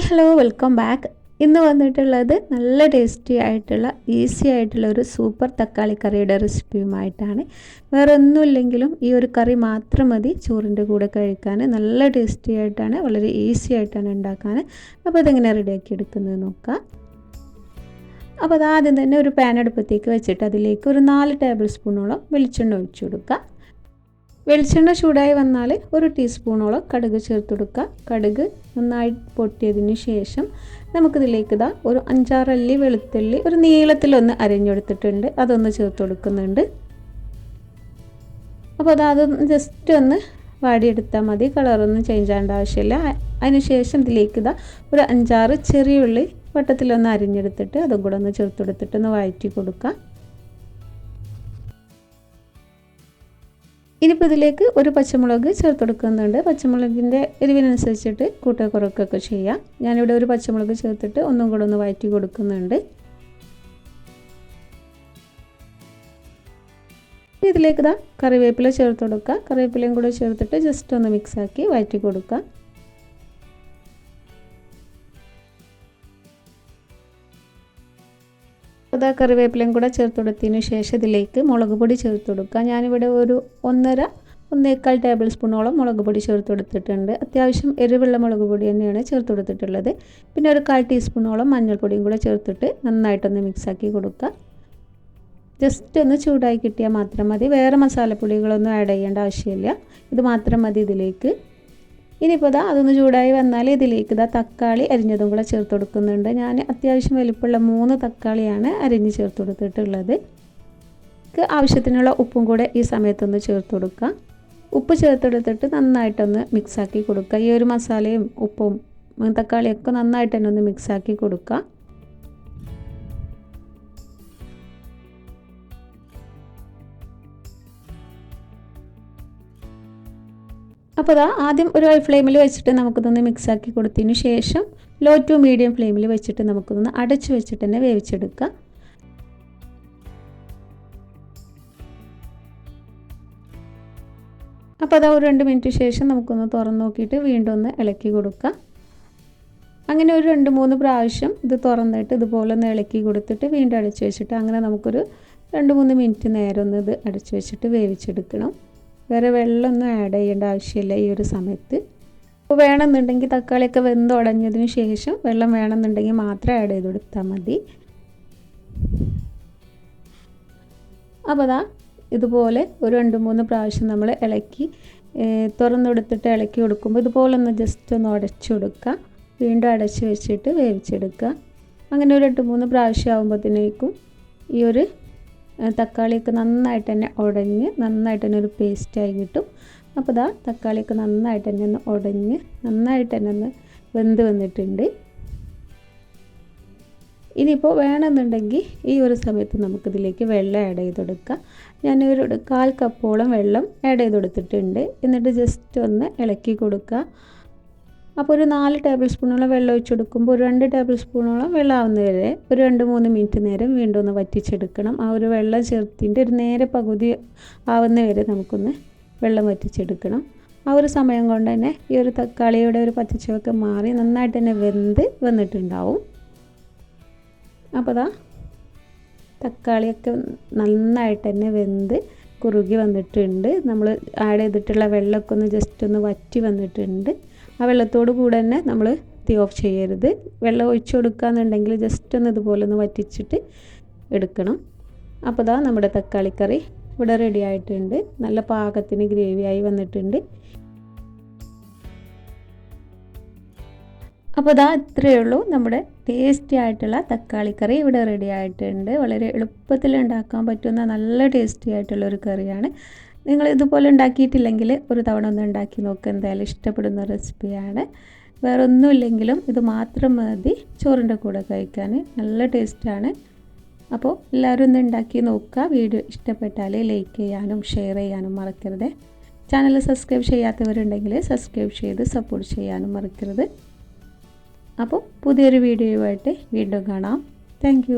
Hi hello welcome back ഇന്ന് വന്നിട്ടുള്ളത് നല്ല ടേസ്റ്റി ആയിട്ടുള്ള ഈസി ആയിട്ടുള്ള ഒരു സൂപ്പർ തക്കാളി കറിയുടെ റെസിപ്പിയുമായിട്ടാണ് വേറെ ഒന്നുമില്ലെങ്കിലും ഈ ഒരു കറി മാത്രം മതി. ചോറിന്റെ കൂടെ കഴിക്കാൻ നല്ല ടേസ്റ്റി ആയിട്ടാണ് വളരെ ഈസി ആയിട്ടാണ് ഉണ്ടാക്കാൻ അപ്പോൾ അതെങ്ങനെ റെഡിയാക്കി എടുക്കുന്നത് നോക്കാം. അപ്പോൾ അതാദ്യം തന്നെ ഒരു പാൻ അടുപ്പത്തേക്ക് വെച്ചിട്ട് അതിലേക്ക് ഒരു നാല് ടേബിൾ സ്പൂണോളം വെളിച്ചെണ്ണ ഒഴിച്ചു കൊടുക്കുക വെളിച്ചെണ്ണ ചൂടായി വന്നാൽ ഒരു ടീസ്പൂണോളം കടുക് ചേർത്ത് കൊടുക്കുക. കടുക് നന്നായി പൊട്ടിയതിന് ശേഷം നമുക്കിതിലേക്ക് ഇതാ ഒരു അഞ്ചാറല്ലി വെളുത്തുള്ളി ഒരു നീളത്തിലൊന്ന് അരിഞ്ഞെടുത്തിട്ടുണ്ട്. അതൊന്ന് ചേർത്ത് കൊടുക്കുന്നുണ്ട്. അപ്പോൾ അത് അതൊന്ന് ജസ്റ്റ് ഒന്ന് വാടിയെടുത്താൽ മതി. കളറൊന്നും ചേഞ്ച് ആവേണ്ട ആവശ്യമില്ല. അതിനുശേഷം ഇതിലേക്ക് ഇതാ ഒരു അഞ്ചാറ് ചെറിയ ഉള്ളി വട്ടത്തിലൊന്ന് അരിഞ്ഞെടുത്തിട്ട് അതും കൂടെ ഒന്ന് ചേർത്ത് കൊടുത്തിട്ട് ഒന്ന് വഴറ്റി കൊടുക്കുക ഇനിയിപ്പോൾ ഇതിലേക്ക് ഒരു പച്ചമുളക് ചേർത്ത് കൊടുക്കുന്നുണ്ട്. പച്ചമുളകിന്റെ എരിവിനനുസരിച്ചിട്ട് കൂട്ട കുറക്കൊക്കെ ചെയ്യാം. ഞാനിവിടെ ഒരു പച്ചമുളക് ചേർത്തിട്ട് ഒന്നും കൂടെ ഒന്ന് വഴറ്റി കൊടുക്കുന്നുണ്ട്. ഇതിലേക്ക് ഇതാ കറിവേപ്പില ചേർത്ത് കൊടുക്കുക കറിവേപ്പിലയും കൂടെ ചേർത്തിട്ട് ജസ്റ്റ് ഒന്ന് മിക്സാക്കി വഴറ്റി കൊടുക്കുക അതാ കറിവേപ്പിലയും കൂടെ ചേർത്ത് കൊടുത്തതിന് ശേഷം ഇതിലേക്ക് മുളക് പൊടി ചേർത്ത് കൊടുക്കുക. ഞാനിവിടെ ഒരു ഒന്നര ഒന്നേക്കാൽ ടേബിൾ സ്പൂണോളം മുളക് പൊടി ചേർത്ത് കൊടുത്തിട്ടുണ്ട്. അത്യാവശ്യം എരിവുള്ള മുളക് പൊടി തന്നെയാണ് ചേർത്ത് കൊടുത്തിട്ടുള്ളത്. പിന്നെ ഒരു കാൽ ടീസ്പൂണോളം മഞ്ഞൾപ്പൊടിയും കൂടെ ചേർത്തിട്ട് നന്നായിട്ടൊന്ന് മിക്സാക്കി കൊടുക്കുക. ജസ്റ്റ് ഒന്ന് ചൂടായി കിട്ടിയാൽ മാത്രം മതി. വേറെ മസാലപ്പൊടികളൊന്നും ആഡ് ചെയ്യേണ്ട ആവശ്യമില്ല. ഇത് മാത്രം മതി ഇതിലേക്ക്. ഇനിയിപ്പോൾ ഇതാ അതൊന്ന് ചൂടായി വന്നാൽ ഇതിലേക്ക് ഇതാ തക്കാളി അരിഞ്ഞതും കൂടെ ചേർത്ത് കൊടുക്കുന്നുണ്ട്. ഞാൻ അത്യാവശ്യം വലുപ്പമുള്ള മൂന്ന് തക്കാളിയാണ് അരിഞ്ഞ് ചേർത്ത് കൊടുത്തിട്ടുള്ളത്. ആവശ്യത്തിനുള്ള ഉപ്പും കൂടെ ഈ സമയത്തൊന്ന് ചേർത്ത് കൊടുക്കുക. ഉപ്പ് ചേർത്തെടുത്തിട്ട് നന്നായിട്ടൊന്ന് മിക്സാക്കി കൊടുക്കുക. ഈ ഒരു മസാലയും ഉപ്പും തക്കാളിയൊക്കെ നന്നായിട്ട് തന്നെ ഒന്ന് മിക്സാക്കി കൊടുക്കുക. അപ്പോൾ അതാ ആദ്യം ഒരു ഹൈ ഫ്ലെയിമിൽ വെച്ചിട്ട് നമുക്കിതൊന്ന് മിക്സാക്കി കൊടുത്തതിന് ശേഷം ലോ ടു മീഡിയം ഫ്ലെയിമിൽ വെച്ചിട്ട് നമുക്കിതൊന്ന് അടച്ച് വെച്ചിട്ട് തന്നെ വേവിച്ചെടുക്കുക. അപ്പോൾ അതാ ഒരു രണ്ട് മിനിറ്റ് ശേഷം നമുക്കൊന്ന് തുറന്ന് നോക്കിയിട്ട് വീണ്ടും ഒന്ന് ഇളക്കി കൊടുക്കുക. അങ്ങനെ ഒരു രണ്ട് മൂന്ന് പ്രാവശ്യം ഇത് തുറന്നിട്ട് ഇതുപോലെ ഒന്ന് ഇളക്കി കൊടുത്തിട്ട് വീണ്ടും അടച്ചു വെച്ചിട്ട് അങ്ങനെ നമുക്കൊരു രണ്ട് മൂന്ന് മിനിറ്റ് നേരം ഒന്ന് ഇത് അടച്ചു വെച്ചിട്ട് വേവിച്ചെടുക്കണം. വേറെ വെള്ളമൊന്നും ആഡ് ചെയ്യേണ്ട ആവശ്യമില്ല ഈ ഒരു സമയത്ത്. അപ്പോൾ വേണമെന്നുണ്ടെങ്കിൽ തക്കാളിയൊക്കെ വെന്ത് ഉടഞ്ഞതിന് ശേഷം വെള്ളം വേണമെന്നുണ്ടെങ്കിൽ മാത്രം ആഡ് ചെയ്ത് കൊടുത്താൽ മതി. അപ്പോൾ അതാ ഇതുപോലെ ഒരു രണ്ട് മൂന്ന് പ്രാവശ്യം നമ്മൾ ഇളക്കി തുറന്നെടുത്തിട്ട് ഇളക്കി കൊടുക്കുമ്പോൾ ഇതുപോലെ ഒന്ന് ജസ്റ്റ് ഒന്ന് ഉടച്ചു കൊടുക്കുക. വീണ്ടും അടച്ച് വെച്ചിട്ട് വേവിച്ചെടുക്കുക. അങ്ങനെ ഒരു രണ്ട് മൂന്ന് പ്രാവശ്യം ആകുമ്പോഴത്തേക്കും ഈ ഒരു തക്കാളിയൊക്കെ നന്നായിട്ട് തന്നെ ഉടഞ്ഞ് നന്നായിട്ട് തന്നെ ഒരു പേസ്റ്റായി കിട്ടും. അപ്പോൾ ഇതാ തക്കാളിയൊക്കെ നന്നായിട്ട് തന്നെ ഒന്ന് ഉടഞ്ഞ് നന്നായിട്ട് തന്നെ ഒന്ന് വെന്ത് വന്നിട്ടുണ്ട്. ഇനിയിപ്പോൾ വേണമെന്നുണ്ടെങ്കിൽ ഈ ഒരു സമയത്ത് നമുക്കിതിലേക്ക് വെള്ളം ആഡ് ചെയ്ത് കൊടുക്കാം. ഞാനൊരു കാൽ കപ്പോളം വെള്ളം ആഡ് ചെയ്ത് കൊടുത്തിട്ടുണ്ട്. എന്നിട്ട് ജസ്റ്റ് ഒന്ന് ഇളക്കി കൊടുക്കുക അപ്പോൾ ഒരു നാല് ടേബിൾ സ്പൂണോളം വെള്ളം ഒഴിച്ചെടുക്കുമ്പോൾ ഒരു രണ്ട് ടേബിൾ സ്പൂണോളം വെള്ളം വരെ ഒരു രണ്ട് മൂന്ന് മിനിറ്റ് നേരം വീണ്ടും ഒന്ന് വറ്റിച്ചെടുക്കണം. ആ ഒരു വെള്ളം ചേർത്തിന്റെ ഒരു നേരെ പകുതി ആവുന്ന വരെ നമുക്കൊന്ന് വെള്ളം വറ്റിച്ചെടുക്കണം. ആ ഒരു സമയം കൊണ്ട് തന്നെ ഈ ഒരു തക്കാളിയുടെ ഒരു പച്ചച്ചുവൊക്കെ മാറി നന്നായിട്ട് തന്നെ വെന്ത് വന്നിട്ടുണ്ടാവും. അപ്പോൾ ദാ തക്കാളിയൊക്കെ നന്നായിട്ട് തന്നെ വെന്ത് കുറുകി വന്നിട്ടുണ്ട്. നമ്മൾ ആഡ് ചെയ്തിട്ടുള്ള വെള്ളമൊക്കെ ഒന്ന് ജസ്റ്റ് ഒന്ന് വറ്റി വന്നിട്ടുണ്ട്. ആ വെള്ളത്തോട് കൂടെ തന്നെ നമ്മൾ തീ ഓഫ് ചെയ്യരുത്. വെള്ളം ഒഴിച്ചു കൊടുക്കുകയെന്നുണ്ടെങ്കിൽ ജസ്റ്റ് ഒന്ന് ഇതുപോലെ ഒന്ന് വറ്റിച്ചിട്ട് എടുക്കണം. അപ്പോൾ ഇതാ നമ്മുടെ തക്കാളി കറി ഇവിടെ റെഡി ആയിട്ടുണ്ട്. നല്ല പാകത്തിന് ഗ്രേവിയായി വന്നിട്ടുണ്ട്. അപ്പോൾ ഇതാ ഇത്രയേ ഉള്ളൂ. നമ്മുടെ ടേസ്റ്റി ആയിട്ടുള്ള തക്കാളി കറി ഇവിടെ റെഡി ആയിട്ടുണ്ട്. വളരെ എളുപ്പത്തിൽ ഉണ്ടാക്കാൻ പറ്റുന്ന നല്ല ടേസ്റ്റി ആയിട്ടുള്ള ഒരു കറിയാണ്. നിങ്ങൾ ഇതുപോലെ ഉണ്ടാക്കിയിട്ടില്ലെങ്കിൽ ഒരു തവണ ഒന്ന് ഉണ്ടാക്കി നോക്കുക എന്തായാലും ഇഷ്ടപ്പെടുന്ന റെസിപ്പിയാണ്. വേറെ ഒന്നുമില്ലെങ്കിലും ഇത് മാത്രം മതി. ചോറിന്റെ കൂടെ കഴിക്കാൻ നല്ല ടേസ്റ്റാണ്. അപ്പോൾ എല്ലാവരും ഒന്ന് ഉണ്ടാക്കി നോക്കുക. വീഡിയോ ഇഷ്ടപ്പെട്ടാൽ ലൈക്ക് ചെയ്യാനും ഷെയർ ചെയ്യാനും മറക്കരുത്. ചാനൽ സബ്സ്ക്രൈബ് ചെയ്യാത്തവരുണ്ടെങ്കിൽ സബ്സ്ക്രൈബ് ചെയ്ത് സപ്പോർട്ട് ചെയ്യാനും മറക്കരുത്. അപ്പോൾ പുതിയൊരു വീഡിയോയുമായിട്ട് വീണ്ടും കാണാം. താങ്ക്